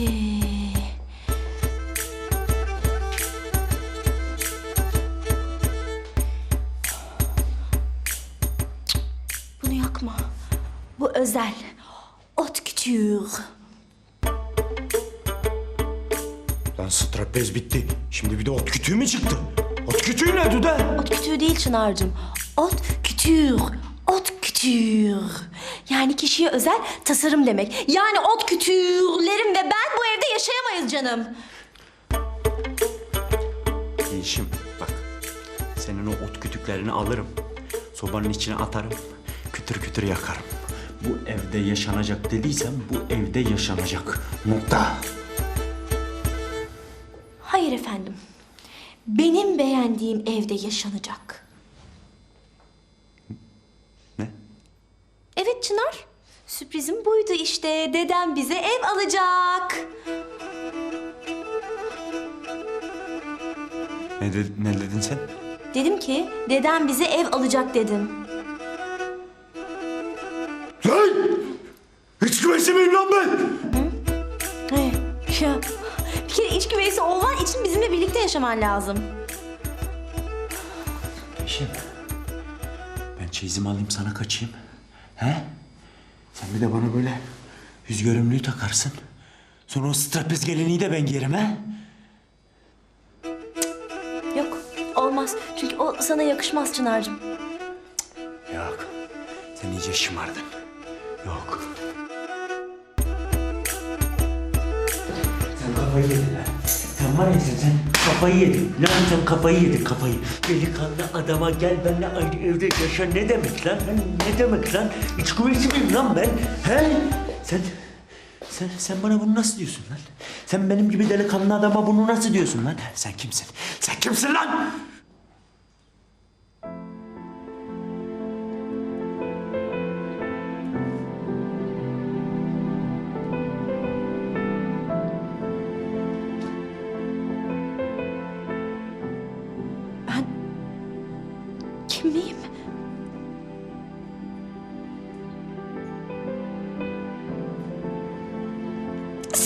Peki. Bunu yakma. Bu özel. Ot kütür. Lan strapez bitti. Şimdi bir de ot kütüğü mü çıktı? Ot kütüğü ne Düde? Ot kütüğü değil Çınar'cığım. Ot kütür. Ot kütür. Yani kişiye özel tasarım demek. Yani ot kütürlerim ve ben bu evde yaşayamayız canım. Yeşim bak. Senin o ot kütüklerini alırım. Sobanın içine atarım. Kütür kütür yakarım. Bu evde yaşanacak dediysem bu evde yaşanacak. Nokta. Hayır efendim. Benim beğendiğim evde yaşanacak. Ne? Evet Çınar. Sürprizim buydu işte. Dedem bize ev alacak. Ne, de- ne dedin sen? Dedim ki dedem bize ev alacak dedim. Lan! Hiç güveysi miyim lan ben? He, ya, bir kere iç güveysi olman için bizimle birlikte yaşaman lazım. Yeşim. Ben çeyizimi alayım sana kaçayım. He? Sen bir de bana böyle yüz görümlüğü takarsın. Sonra o strapez geleneği de ben giyerim he? Yok olmaz. Çünkü o sana yakışmaz Çınar'cığım. Yok. Sen iyice şımardın. Yok. Sen kafayı yedin lan. Sen var ya sen, sen kafayı yedin. Lan sen kafayı yedin kafayı. Delikanlı adama gel benimle aynı evde yaşa ne demek lan? Lan Ne demek lan? İç kuvveti miyim lan ben? He? Sen, sen, sen bana bunu nasıl diyorsun lan? Sen benim gibi delikanlı adama bunu nasıl diyorsun lan? Sen kimsin? Sen kimsin lan?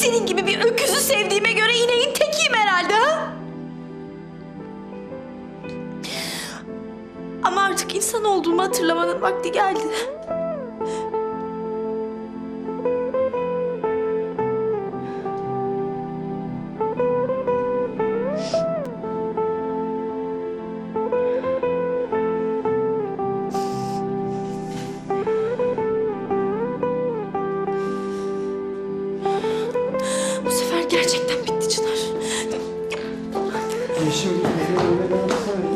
Senin gibi bir öküzü sevdiğime göre ineğin tekiyim herhalde ha? Ama artık insan olduğumu hatırlamanın vakti geldi. Gerçekten bitti Çınar. Sen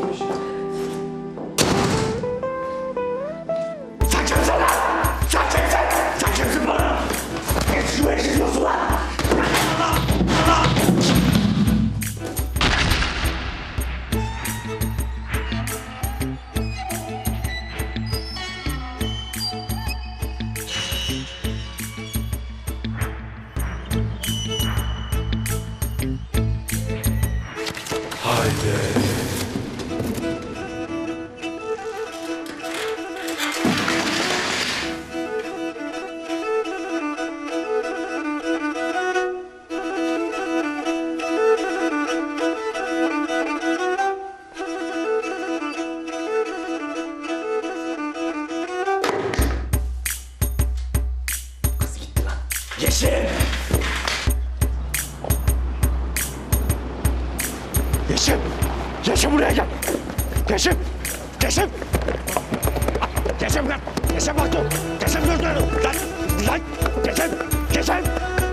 Yeşil! Yeşil! Yeşil buraya gel! Yeşil! Yeşil! Yeşil lan! Yeşil bak dur! Yeşil dur dur! Lan! Lan! Yeşil! Yeşil!